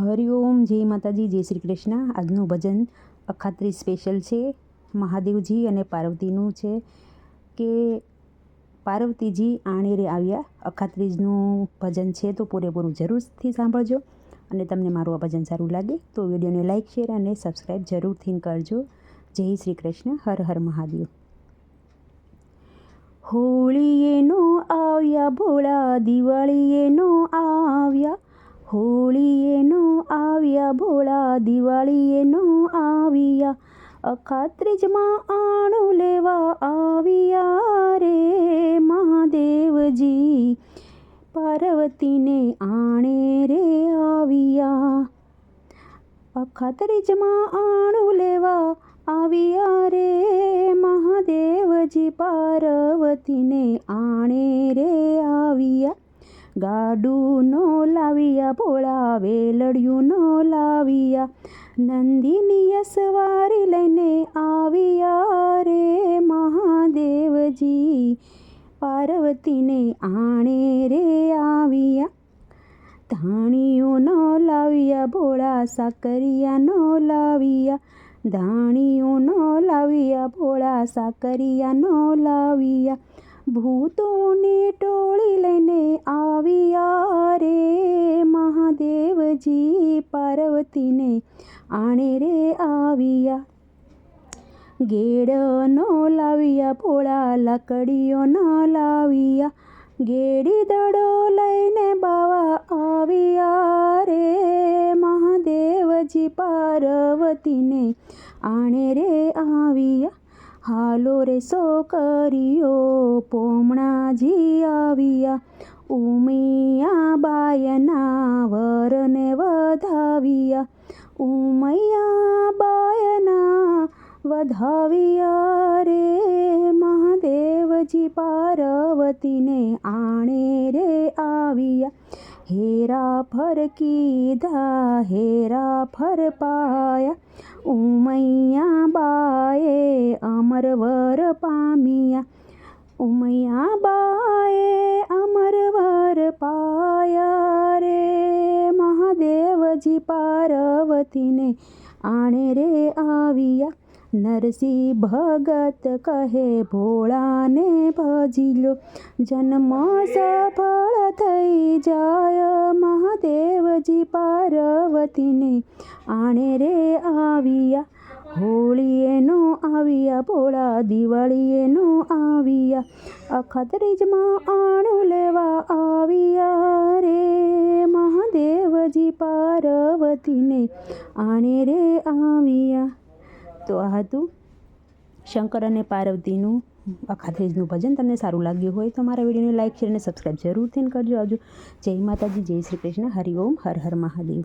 હરિઓમ જય માતાજી, જય શ્રી કૃષ્ણ. આજનું ભજન અખાત્રી સ્પેશિયલ છે, મહાદેવજી અને પાર્વતીનું છે કે પાર્વતીજી આણેરે આવ્યા. અખાત્રીજનું ભજન છે તો પૂરેપૂરું જરૂરથી સાંભળજો અને તમને મારું આ ભજન સારું લાગે તો વિડીયોને લાઇક શેર અને સબસ્ક્રાઈબ જરૂરથી કરજો. જય શ્રી કૃષ્ણ. હર હર મહાદેવ. હોળીએનો આવ્યા, ભોળા દિવાળીએનો આવ્યા. હોળીએનો આવ્યા ભોળા દિવાળીએનો આવ્યા. અખાત્રીજમાં આણું લેવા આવ્યા રે મહાદેવજી. પાર્વતીને આણે રે આવ્યા. અખાત્રીજમાં આણું લેવા આવ્યા રે મહાદેવજી. પાર્વતીને ગાડું નો લાવ્યા ભોળા વેલડિયું નો લાવ્યા. નંદિનીય સવારી લઈને આવ્યા રે મહાદેવજી. પાર્વતીને આણે રે આવ્યા. ધાણીઓ ન લાવ્યા, ભોળા સાકરિયા ન લાવ્યા. ધાણીઓ ન લાવ્યા, ભોળા સાકરિયા ન લાવ્યા. ભૂતોને ટોળી પાર્વતીને આણે રે આવ્યા. ગેડ ન લાવ્યા ભોળા લાકડીઓ ન લાવ્યા. ગેડી દડો લઈને બાવા આવ્યા રે. મહાદેવજી પાર્વતીને આણે રે આવ્યા. હાલો રે સો કર્યો, પોમણાજી આવ્યા. ઉમિયા બાયના વરને વધાવ્યા. ઉમૈયા બાયના વધાવ્યા રે મહાદેવજી પાર્વતીને આણે રે આવ્યા. હેરા ફર કીધા, હેરા ફર પાયા. ઉમૈયા બાએ અમર વર પામ્યા. ઉમૈયા બાએ મહાદેવજી પાર્વતીને આણે રે આવ્યા. નરસિંહ ભગત કહે, ભોળાને ભજી લો. જન્મ સફળ થઈ જાય મહાદેવજી પાર્વતીને આણે રે આવ્યા. હોળીએનો આવ્યા, ભોળા દિવાળીએનો આવ્યા. અખતરીજમાં આણું લેવા આવ્યા રે મહાદેવજી પાર્વતીને આણે રે આવ્યા. તો આ હતું શંકર અને પાર્વતીનું અખાત્રીજનું ભજન. તમને સારું લાગ્યું હોય તો મારા વિડીયોને લાઇક શેર અને સબસ્ક્રાઈબ જરૂરથી કરજો. આવજો જય માતાજી, જય શ્રી કૃષ્ણ. હરિ ઓમ, હર હર મહાદેવ.